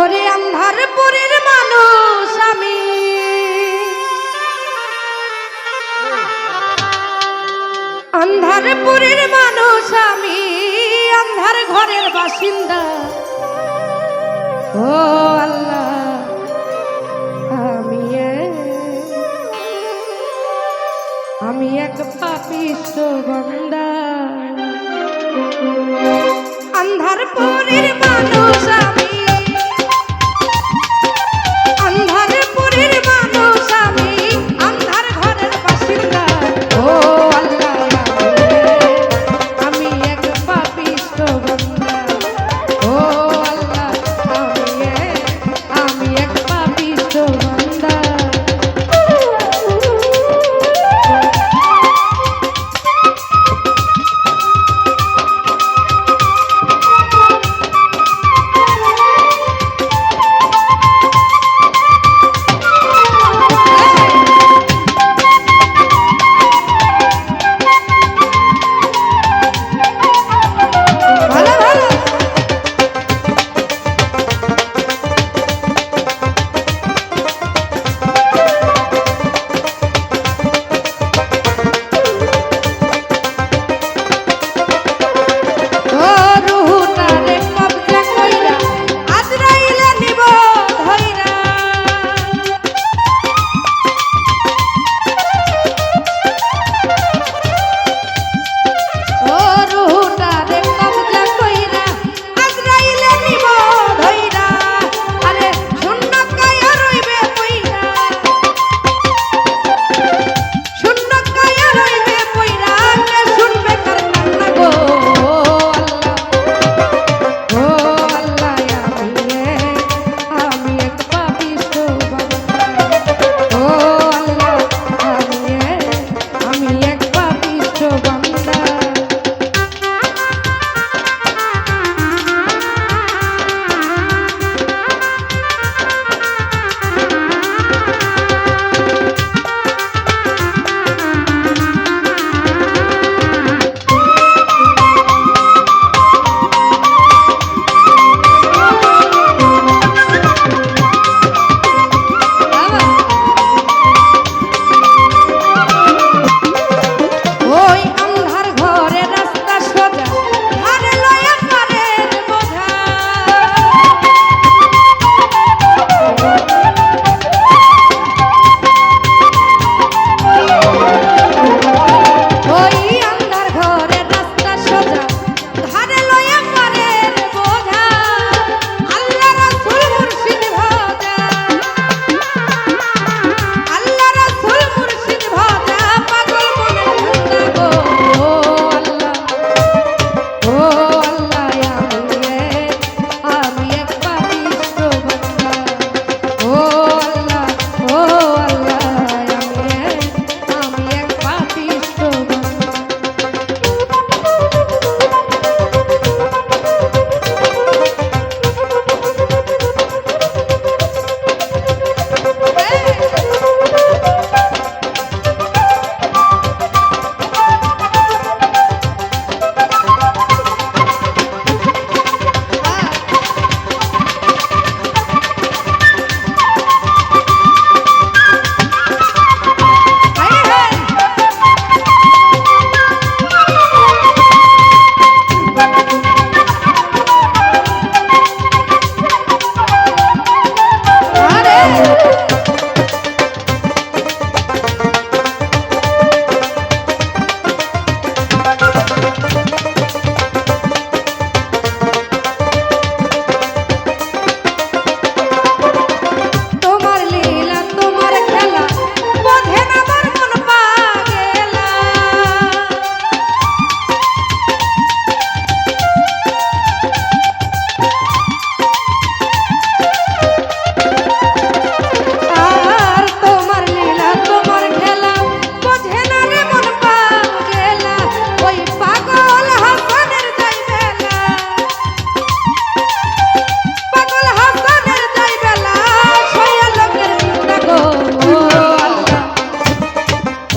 ওরে আন্ধারপুরের মানুষ আমি। আন্ধারপুরের মানুষ আমি, আন্ধার ঘরের বাসিন্দা। ও আল্লাহ, আমি আমি এক পাপিষ্ট গন্দা আন্ধারপুরের মানুষ আমি।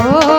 Oh.